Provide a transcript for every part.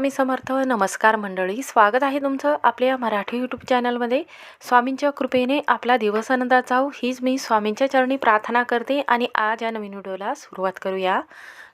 स्वामी समर्थ नमस्कार मंडळी. स्वागत आहे तुमचं आपल्या मराठी यूट्यूब चॅनलमध्ये स्वामींच्या कृपेने आपला दिवस आनंदात जाऊ हीच मी स्वामींच्या चरणी प्रार्थना करते आणि आज या नवीन व्हिडिओला सुरुवात करूया.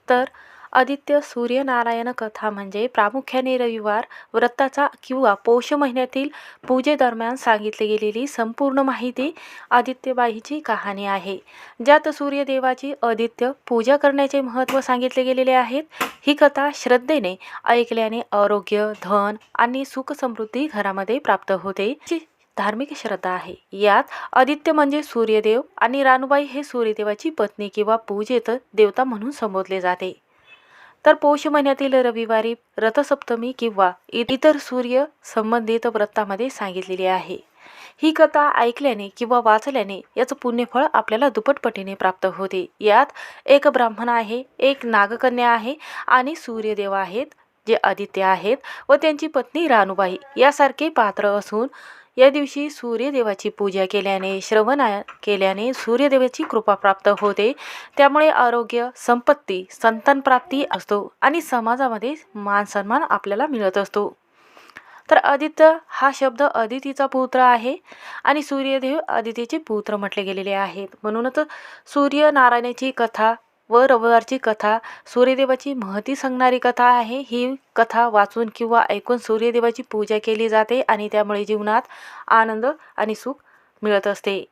तर आदित्य सूर्यनारायण कथा म्हणजे प्रामुख्याने रविवार व्रताचा किंवा पौष महिन्यातील पूजेदरम्यान सांगितली गेलेली संपूर्ण माहिती आदित्यबाईची कहाणी आहे. ज्यात सूर्यदेवाची आदित्य पूजा करण्याचे महत्त्व सांगितले गेलेले आहेत. ही कथा श्रद्धेने ऐकल्याने आरोग्य धन आणि सुख समृद्धी घरामध्ये प्राप्त होते. धार्मिक श्रद्धा आहे. यात आदित्य म्हणजे सूर्यदेव आणि रानुबाई हे सूर्यदेवाची पत्नी किंवा पूजेत देवता म्हणून संबोधले जाते. तर पौष महिन्यातील रविवारी रथसप्तमी किंवा इतर सूर्य संबंधित व्रतामध्ये सांगितलेली आहे. ही कथा ऐकल्याने किंवा वाचल्याने याचं पुण्यफळ आपल्याला दुप्पटपटीने प्राप्त होते. यात एक ब्राह्मण आहे एक नागकन्या आहे आणि सूर्यदेव आहेत जे आदित्य आहेत व त्यांची पत्नी रानुबाई यासारखे पात्र असून या दिवशी सूर्यदेवाची पूजा केल्याने श्रवण केल्याने सूर्यदेवाची कृपा प्राप्त होते. त्यामुळे आरोग्य संपत्ती संतान प्राप्ती असतो आणि समाजामध्ये मान सन्मान आपल्याला मिळत असतो. तर आदित्य हा शब्द अदितीचा पुत्र आहे आणि सूर्यदेव अदितीचे पुत्र म्हटले गेलेले आहेत. म्हणूनच सूर्य नारायणाची कथा व रविवारची कथा सूर्यदेवाची महती सांगणारी कथा आहे. ही कथा वाचून किंवा ऐकून सूर्यदेवाची पूजा केली जाते आणि त्यामुळे जीवनात आनंद आणि सुख मिळत असते.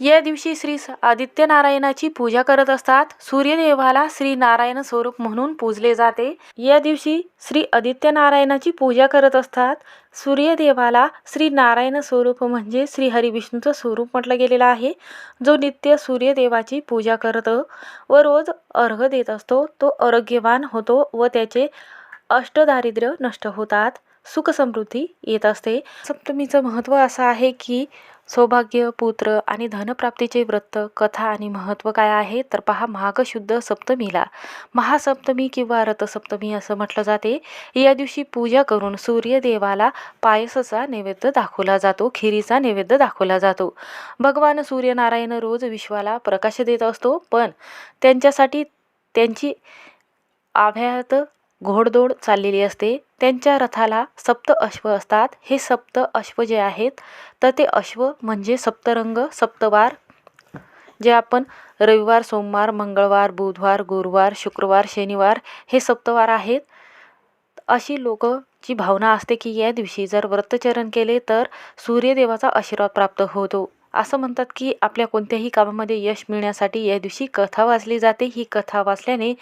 या दिवशी श्री स- आदित्यनारायणाची पूजा करत असतात. सूर्यदेवाला श्री नारायण स्वरूप म्हणून पूजले जाते. या दिवशी श्री आदित्यनारायणाची पूजा करत असतात. सूर्यदेवाला श्री नारायण स्वरूप म्हणजे श्री हरिविष्णूचं स्वरूप म्हटलं गेलेलं आहे. जो नित्य सूर्यदेवाची पूजा करत व रोज अर्घ देत असतो तो आरोग्यवान होतो व त्याचे अष्टदारिद्र्य नष्ट होतात. सुख समृद्धी येत असते. सप्तमीचं महत्त्व असं आहे की सौभाग्य पुत्र आणि धनप्राप्तीचे व्रत कथा आणि महत्त्व काय आहे? तर पहा माघ शुद्ध सप्तमीला. महासप्तमी किंवा रथसप्तमी असं म्हटलं जाते. या दिवशी पूजा करून सूर्यदेवाला पायसाचा नैवेद्य दाखवला जातो खिरीचा नैवेद्य दाखवला जातो. भगवान सूर्यनारायण रोज विश्वाला प्रकाश देत असतो पण त्यांच्यासाठी त्यांची आभ्यात घोडदौड चाललेली असते. त्यांच्या रथाला सप्त अश्व असतात. हे सप्त अश्व जे आहेत तर ते अश्व म्हणजे सप्तरंग सप्तवार जे आपण रविवार सोमवार मंगळवार बुधवार गुरुवार शुक्रवार शनिवार हे सप्तवार आहेत. अशी लोकची भावना असते की या दिवशी जर व्रतचरण केले तर सूर्यदेवाचा आशीर्वाद प्राप्त होतो. असं म्हणतात की आपल्या कोणत्याही कामामध्ये यश मिळण्यासाठी या दिवशी कथा वाचली जाते. ही कथा वाचल्याने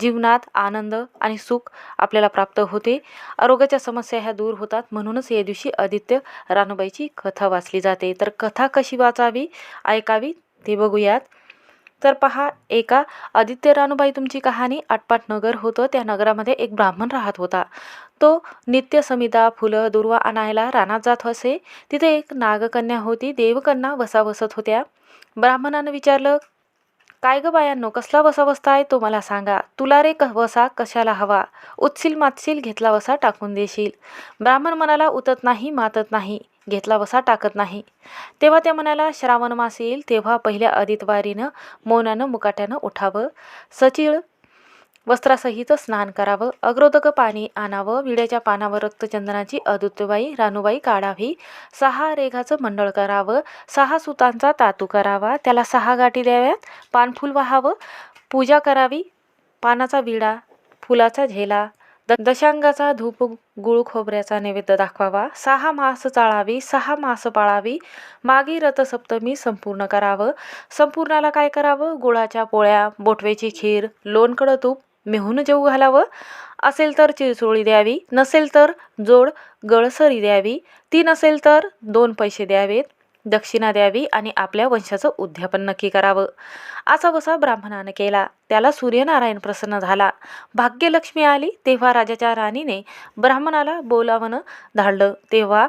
जीवनात आनंद आणि सुख आपल्याला प्राप्त होते. आरोग्याच्या समस्या ह्या दूर होतात. म्हणूनच या दिवशी आदित्य रानूबाईची कथा वाचली जाते. तर कथा कशी वाचावी ऐकावी ते बघूयात. तर पहा एका आदित्य रानूबाई तुमची कहाणी आटपाट नगर होतं. त्या नगरामध्ये एक ब्राह्मण राहत होता. तो नित्य समिता फुलं दुर्वा आणायला रानात जात असे. तिथे एक नागकन्या होती. देवकन्या वसा बसत होत्या. ब्राह्मणानं विचारलं काय ग बायांनो कसला वसा आहे तो मला सांगा. तुला रे क वसा कशाला हवा? उचशील मातशील घेतला वसा टाकून देशील. ब्राह्मण मनाला उतत नाही मातत नाही घेतला वसा टाकत नाही. तेव्हा त्या मनाला श्रावण मास येईल तेव्हा पहिल्या आदितवारीनं मौनानं मुकाट्यानं उठावं. सचिळ वस्त्रासहित स्नान करावं अग्रोदक पाणी आणावं विड्याच्या पानावर रक्तचंदनाची अदुत्यबाई रानुबाई काढावी सहा रेघाचं मंडळ करावं सहा सुतांचा तातू करावा त्याला सहा गाठी द्याव्यात पानफूल व्हावं पूजा करावी पानाचा विडा फुलाचा झेला द दशांगाचा धूप गुळ खोबऱ्याचा नैवेद्य दाखवावा सहा मास चाळावी सहा मास पाळावी मागी रथसप्तमी संपूर्ण करावं संपूर्णाला काय करावं? गुळाच्या पोळ्या बोटवेची खीर लोणकडं तूप मेहून जेऊ घालावं. असेल तर चिरचोळी द्यावी नसेल तर जोड गळसरी द्यावी ती नसेल तर दोन पैसे द्यावेत दक्षिणा द्यावी आणि आपल्या वंशाचं उद्यापन नक्की करावं. असा वसा ब्राह्मणानं केला. त्याला सूर्यनारायण प्रसन्न झाला. भाग्यलक्ष्मी आली तेव्हा राजाच्या राणीने ब्राह्मणाला बोलावणं धाडलं. तेव्हा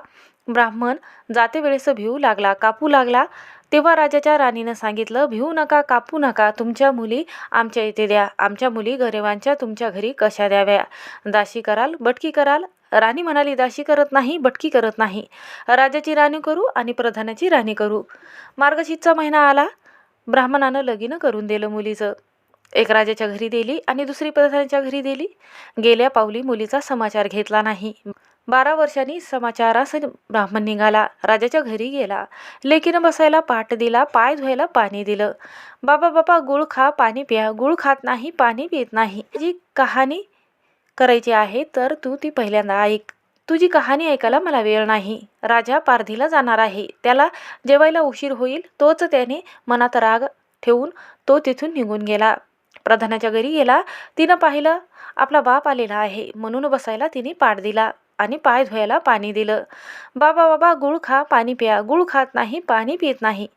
ब्राह्मण जाते वेळेस भिवू लागला कापू लागला. तेव्हा राजाच्या राणीनं सांगितलं भिवू नका कापू नका. तुमच्या मुली आमच्या इथे द्या. आमच्या मुली गरिबांच्या तुमच्या घरी कशा द्याव्या? दाशी कराल बटकी कराल? राणी म्हणाली दाशी करत नाही बटकी करत नाही. राजाची राणी करू आणि प्रधानाची राणी करू. मार्गशीतचा महिना आला. ब्राह्मणानं लगीनं करून दिलं मुलीचं. एक राजाच्या घरी दिली आणि दुसरी प्रधानाच्या घरी दिली. गेल्या पावली मुलीचा समाचार घेतला नाही. बारा वर्षांनी समाचारास ब्राह्मण निघाला. राजाच्या घरी गेला. लेकीनं बसायला पाठ दिला. पाय धुवायला पाणी दिलं. बाबा बाबा गुळ खा पाणी प्या. गुळ खात नाही पाणी पित नाही. जी कहाणी करायची आहे तर तू ती पहिल्यांदा ऐक. तुझी कहाणी ऐकायला मला वेळ नाही. राजा पारधीला जाणार आहे. त्याला जेवायला उशीर होईल. तोच त्याने मनात राग ठेवून तो तिथून निघून गेला. प्रधानाच्या घरी गेला. तिनं पाहिलं आपला बाप आलेला आहे. म्हणून बसायला तिने पाठ दिला. आणि पाय धुवायला पाणी दिलं. बाबा बाबा गुळ खा पाणी प्या. गुळ खात नाही पाणी पित नाही.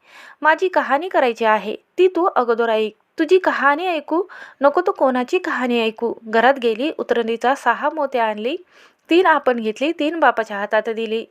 माझी कहाणी करायची आहे. ती तू अगोदर ऐक. तुझी कहाणी ऐकू? नको तो कोणाची कहाणी ऐकू? घरात गेली उतरणीचा सहा मोत्या आणली. तीन आपण घेतली तीन बापाच्या हातात दिली.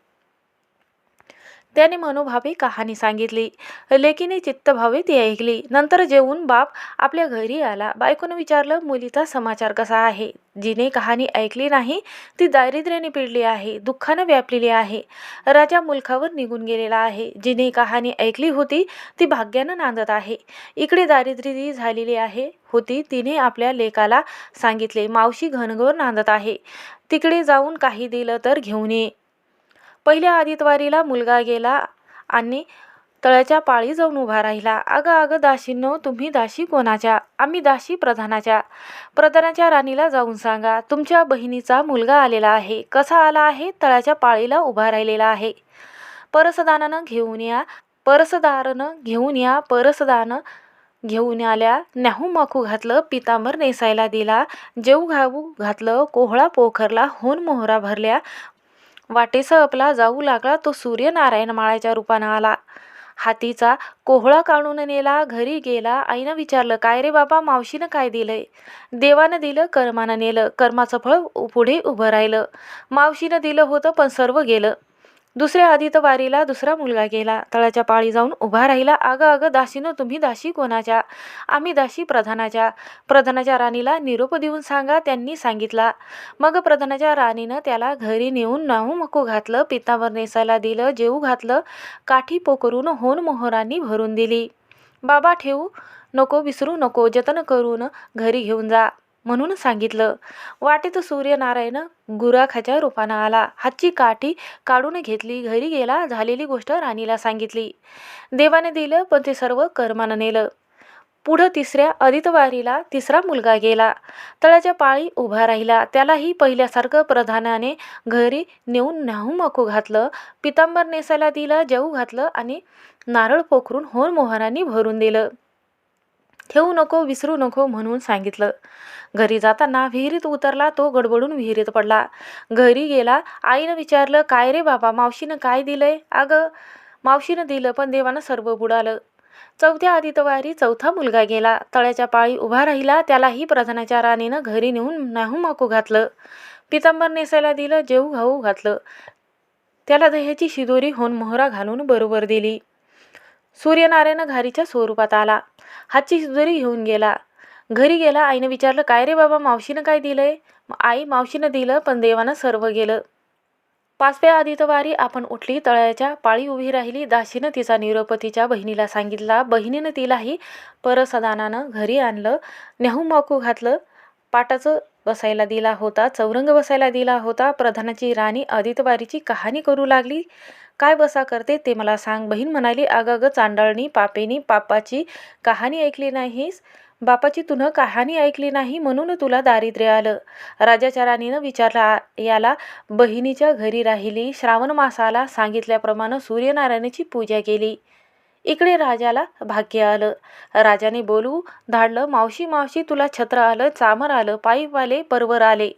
त्याने मनोभावे कहाणी सांगितली. लेकीने चित्तभावे ती ऐकली. नंतर जेवून बाप आपल्या घरी आला. बायकोनं विचारलं मुलीचा समाचार कसा आहे? जिने कहाणी ऐकली नाही ती दारिद्र्याने पिडली आहे दुःखानं व्यापलेली आहे. राजा मुलखावर निघून गेलेला आहे. जिने कहाणी ऐकली होती ती भाग्यानं नांदत आहे. इकडे दारिद्र्य झालेली आहे. होती तिने आपल्या लेकाला सांगितले मावशी घनघोर नांदत आहे. तिकडे जाऊन काही दिलं तर घेऊन ये. पहिल्या आदितवारीला मुलगा गेला आणि तळ्याच्या पाळी जाऊन उभा राहिला. अगं अगं दाशींनो तुम्ही दाशी कोणाच्या? आम्ही दाशी प्रधानाच्या. प्रधानाच्या राणीला जाऊन सांगा. तुमच्या बहिणीचा मुलगा आलेला आहे. कसा आला आहे? तळ्याच्या पाळीला उभा राहिलेला आहे. परसदानानं घेऊन या. परसदारनं घेऊन या. परसदानं घेऊन आल्या. न्याहू माखू घातलं पितांबर नेसायला दिला. जेऊ घाऊ घातलं कोहळा पोखरला होन मोहरा भरल्या. वाटेसह आपला जाऊ लागला तो सूर्यनारायण माळ्याच्या रूपानं आला. हातीचा कोहळा काढून नेला घरी गेला. आईनं विचारलं काय रे बाबा मावशीनं काय दिलंय? देवानं दिलं कर्मानं नेलं. कर्माचं फळ पुढे उभं राहिलं. मावशीनं दिलं होतं पण सर्व गेलं. दुसऱ्या आदित वारीला दुसरा मुलगा गेला. तळाच्या पाळी जाऊन उभा राहिला. अगं अगं दासीनं तुम्ही दाशी कोणाच्या? आम्ही दाशी प्रधानाच्या. प्रधानाच्या राणीला निरोप देऊन सांगा त्यांनी सांगितला. मग प्रधानाच्या राणीनं त्याला घरी नेऊन नाहू मको घातलं पितावर नेसायला दिलं जेऊ घातलं काठी पोकरून होन मोहरांनी भरून दिली. बाबा ठेवू? नको विसरू नको जतन करून घरी घेऊन जा. म्हणून सांगितलं. वाटेत सूर्यनारायण गुराखाच्या रूपानं आला. हातची काठी काढून घेतली. घरी गेला. झालेली गोष्ट राणीला सांगितली. देवाने दिलं पण ते सर्व कर्मानं नेलं. पुढं तिसऱ्या अदितवारीला तिसरा मुलगा गेला. तळ्याच्या पाळी उभा राहिला. त्यालाही पहिल्यासारखं प्रधानाने घरी नेऊन न्याहू मकू घातलं. पितांबर नेसायला दिलं जेऊ घातलं आणि नारळ पोखरून होरमोहरांनी भरून दिलं. ठेवू नको विसरू नको म्हणून सांगितलं. घरी जाताना विहिरीत उतरला तो गडबडून विहिरीत पडला. घरी गेला आईनं विचारलं काय रे बाबा मावशीनं काय दिलंय? अगं मावशीनं दिलं पण देवानं सर्व बुडालं. चौथ्या आदितवारी चौथा मुलगा गेला. तळ्याच्या पाळी उभा राहिला त्यालाही प्रधानाच्या राणीनं घरी नेऊन नाहू माकू घातलं. पितांबर नेसायला दिलं जेऊ घाऊ घातलं. त्याला दह्याची शिदोरी होऊन मोहरा घालून बरोबर दिली. सूर्यनारायण घारीच्या स्वरूपात आला. हातची शिदोरी घेऊन गेला. घरी गेला आईनं विचारलं काय रे बाबा मावशीनं काय दिलंय? आहे आई मावशीनं दिलं पण देवानं सर्व गेलं पाचव्या आदितवारी आपण उठली तळ्याच्या पाळी उभी राहिली दाशीनं तिचा निरोपतीच्या बहिणीला सांगितला. बहिणीनं तिलाही परसदानानं घरी आणलं न्याहू माकू घातलं. पाटाचं बसायला दिला होता चौरंग बसायला दिला होता. प्रधानाची राणी आदितवारीची कहाणी करू लागली. काय बसा करते ते मला सांग बहीण म्हणाली. अगं चांडळणी पापेनी पापाची कहाणी ऐकली नाहीस. बापाची तुनं कहाणी ऐकली नाही म्हणून तुला दारिद्र्य आलं. राजाच्या राणीनं विचारला याला बहिणीच्या घरी राहिली श्रावण मासाला सांगितल्याप्रमाणे सूर्यनारायणाची पूजा केली. इकडे राजाला भाग्य आलं. राजाने बोलू धाडलं मावशी मावशी तुला छत्र आलं चामर आलं पाईप आले परवर आले.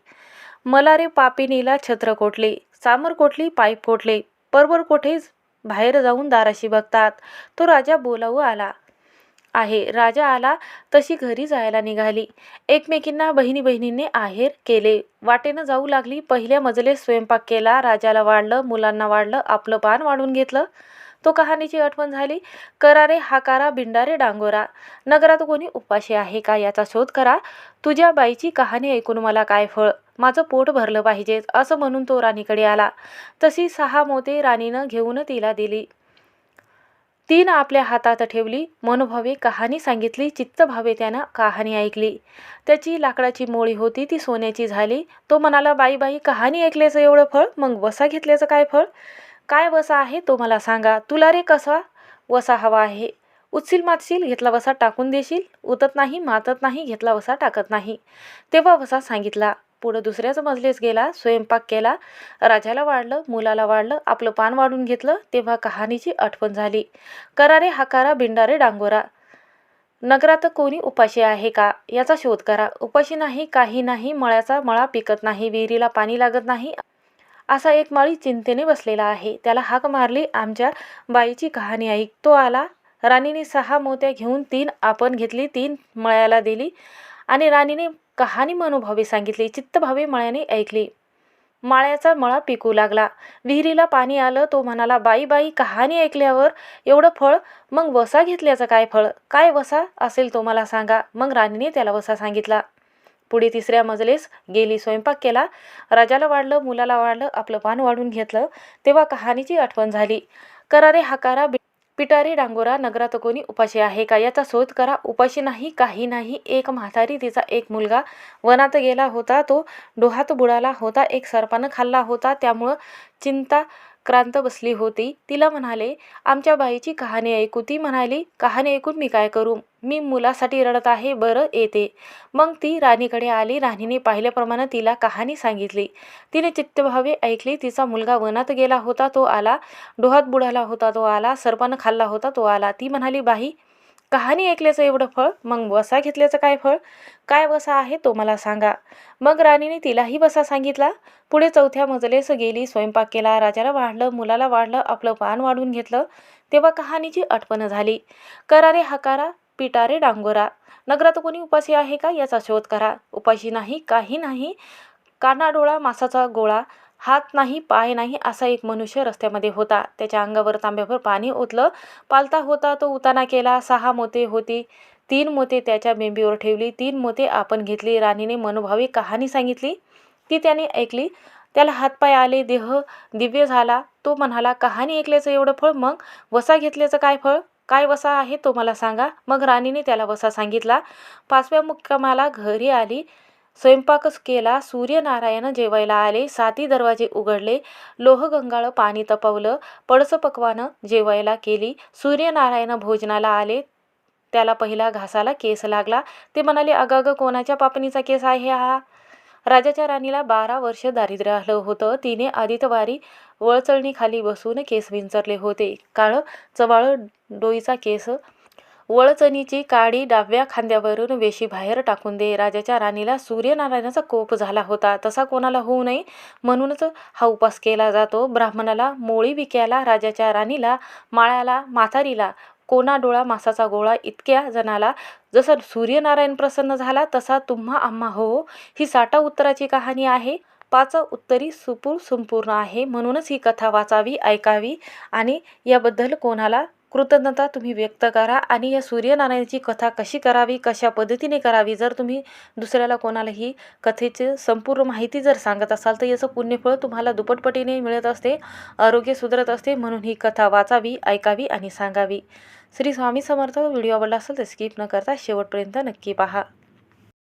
मला रे पापिनीला छत्र कोटले चामर कोटली पाईप कोटले परवर कोठेच? बाहेर जाऊन दाराशी बघतात. तो राजा बोलावू आला. आहे. राजा आला तशी घरी जायला निघाली. एकमेकींना बहिणी बहिणींनी आहेर केले. वाटेनं जाऊ लागली. पहिल्या मजले स्वयंपाक केला. राजाला वाढलं मुलांना वाढलं आपलं पान वाढून घेतलं. तो कहाणीची आठवण झाली. करारे हाकारा बिंडारे डांगोरा. नगरात कोणी उपाशी आहे का याचा शोध करा. तुझ्या बाईची कहाणी ऐकून मला काय फळ? माझं पोट भरलं पाहिजे असं म्हणून तो राणीकडे आला. तशी सहा मोते राणीनं घेऊन तिला दिली. तीन आपल्या हातात ठेवली. मनोभावे कहाणी सांगितली. चित्त भावे त्यानं कहाणी ऐकली. त्याची लाकडाची मोळी होती ती सोन्याची झाली. तो म्हणाला बाई बाई कहाणी ऐकल्याचं एवढं फळ? मग वसा घेतल्याचं काय फळ? काय वसा आहे तो मला सांगा. तुला रे कसा वसा हवा आहे? उचशील मातशील घेतला वसा टाकून देशील? उतत नाही मातत नाही घेतला वसा टाकत नाही. तेव्हा वसा सांगितला. पुढं दुसऱ्याच मजलेस गेला स्वयंपाक केला. राजाला वाढलं मुलाला वाढलं आपलं पान वाढून घेतलं तेव्हा कहाणीची आठवण झाली. करारे हाकारा बिंडारे डांगोरा. नगरात कोणी उपाशी आहे का? याचा शोध करा. उपाशी नाही काही नाही मळ्याचा मळा पिकत नाही विहिरीला पाणी लागत नाही. असा एक माळी चिंतेने बसलेला आहे. त्याला हाक मारली आमच्या बाईची कहाणी ऐक तो आला. राणीने सहा मोत्या घेऊन तीन आपण घेतली तीन मळ्याला दिली आणि राणीने कहाणी मनोभावे सांगितली. चित्तभावे मळ्याने ऐकली. माळ्याचा मळा पिकू लागला. विहिरीला पाणी आलं. तो म्हणाला बाई बाई कहाणी ऐकल्यावर एवढं फळ? मग वसा घेतल्याचं काय फळ? काय वसा असेल तो मला सांगा. मग राणीने त्याला वसा सांगितला. पुढे तिसऱ्या मजलेस गेली स्वयंपाक केला. राजाला वाढलं मुलाला वाढलं आपलं पान वाढून घेतलं. तेव्हा कहाणीची आठवण झाली. करारे हाकारा बि- पिटारे डांगोरा नगरात कोणी उपाशी आहे का? याचा शोध करा. उपाशी नाही काही नाही. एक म्हातारी तिचा एक मुलगा. वनात गेला होता तो. डोहात बुडाला होता. एक सर्पानं खाल्ला होता. त्यामुळं चिंता क्रांत बसली होती. तिला म्हणाले आमच्या बाईची कहाणी ऐकू. ती म्हणाली कहाणी ऐकून मी काय करू? मी मुलासाठी रडत आहे बरं येते. मग ती राणीकडे आली. राणीने पाहिल्याप्रमाणे तिला कहाणी सांगितली. तिने चित्तभावे ऐकली. तिचा मुलगा वनात गेला होता तो आला. डोहात बुडाला होता तो आला. सर्पानं खाल्ला होता तो आला. ती म्हणाली बाई कहाणी ऐकल्याचं एवढं फळ? मग वसा घेतल्याचं काय फळ? काय वसा आहे तो मला सांगा. मग राणीने तिलाही वसा सांगितला. पुढे चौथ्या मजलेस गेली स्वयंपाक केला. राजाला वाढलं मुलाला वाढलं आपलं पान वाढून घेतलं. तेव्हा कहाणीची आठवण झाली. करारे हकारा पिटारे डांगोरा. नगरात कोणी उपाशी आहे का याचा शोध करा. उपाशी नाही काही नाही. कानाडोळा मासाचा गोळा. हात नाही पाय नाही असा एक मनुष्य रस्त्यामध्ये होता. त्याच्या अंगावर तांब्याभर पाणी ओतलं. पालता होता तो उताना केला. सहा मोते होती. तीन मोते त्याच्या बेंबीवर ठेवली. तीन मोते आपण घेतली. राणीने मनोभावी कहाणी सांगितली. ती त्याने ऐकली. त्याला हातपाय आले. देह दिव्य झाला. तो म्हणाला कहाणी ऐकल्याचं एवढं फळ मग? वसा घेतल्याचं काय फळ? काय वसा आहे तो मला सांगा. मग राणीने त्याला वसा सांगितला पाचव्या मुक्कामाला घरी आली स्वयंपाकच केला सूर्यनारायण जेवायला आले साती दरवाजे उघडले लोहगंगाळ पाणी तपवलं पळस पकवानं जेवायला केली सूर्यनारायण भोजनाला आले त्याला पहिला घासाला केस लागला ते म्हणाले अगं अगं कोणाच्या पापणीचा केस आहे हा? राजाच्या राणीला बारा वर्ष दारिद्र्य आलं होतं. तिने आदितवारी वळचळणीखाली बसून केस विंचरले होते. काळं चवाळ डोईचा केस. वळचणीची काडी डाव्या खांद्यावरून वेशी बाहेर टाकून दे. राजाच्या राणीला सूर्यनारायणाचा कोप झाला होता. तसा कोणाला होऊ नये म्हणूनच हा उपास केला जातो. ब्राह्मणाला मोळी विक्याला राजाच्या राणीला माळ्याला म्हातारीला कोणा डोळा मासाचा गोळा इतक्या जणाला जसा सूर्यनारायण प्रसन्न झाला तसा तुम्हा आम्हा हो. ही साठा उत्तराची कहाणी आहे. पाच उत्तरी सुपूर संपूर्ण आहे. म्हणूनच ही कथा वाचावी ऐकावी आणि याबद्दल कोणाला कृतज्ञता तुम्ही व्यक्त करा आणि या सूर्यनारायणाची कथा कशी करावी कशा पद्धतीने करावी जर तुम्ही दुसऱ्याला कोणालाही कथेची संपूर्ण माहिती जर सांगत असाल तर याचं पुण्यफळ तुम्हाला दुप्पटपटीने मिळत असते आरोग्य सुधारत असते म्हणून ही कथा वाचावी ऐकावी आणि सांगावी. श्री स्वामी समर्थ व्हिडिओ आवडला असेल तर स्किप न करता शेवटपर्यंत नक्की पहा.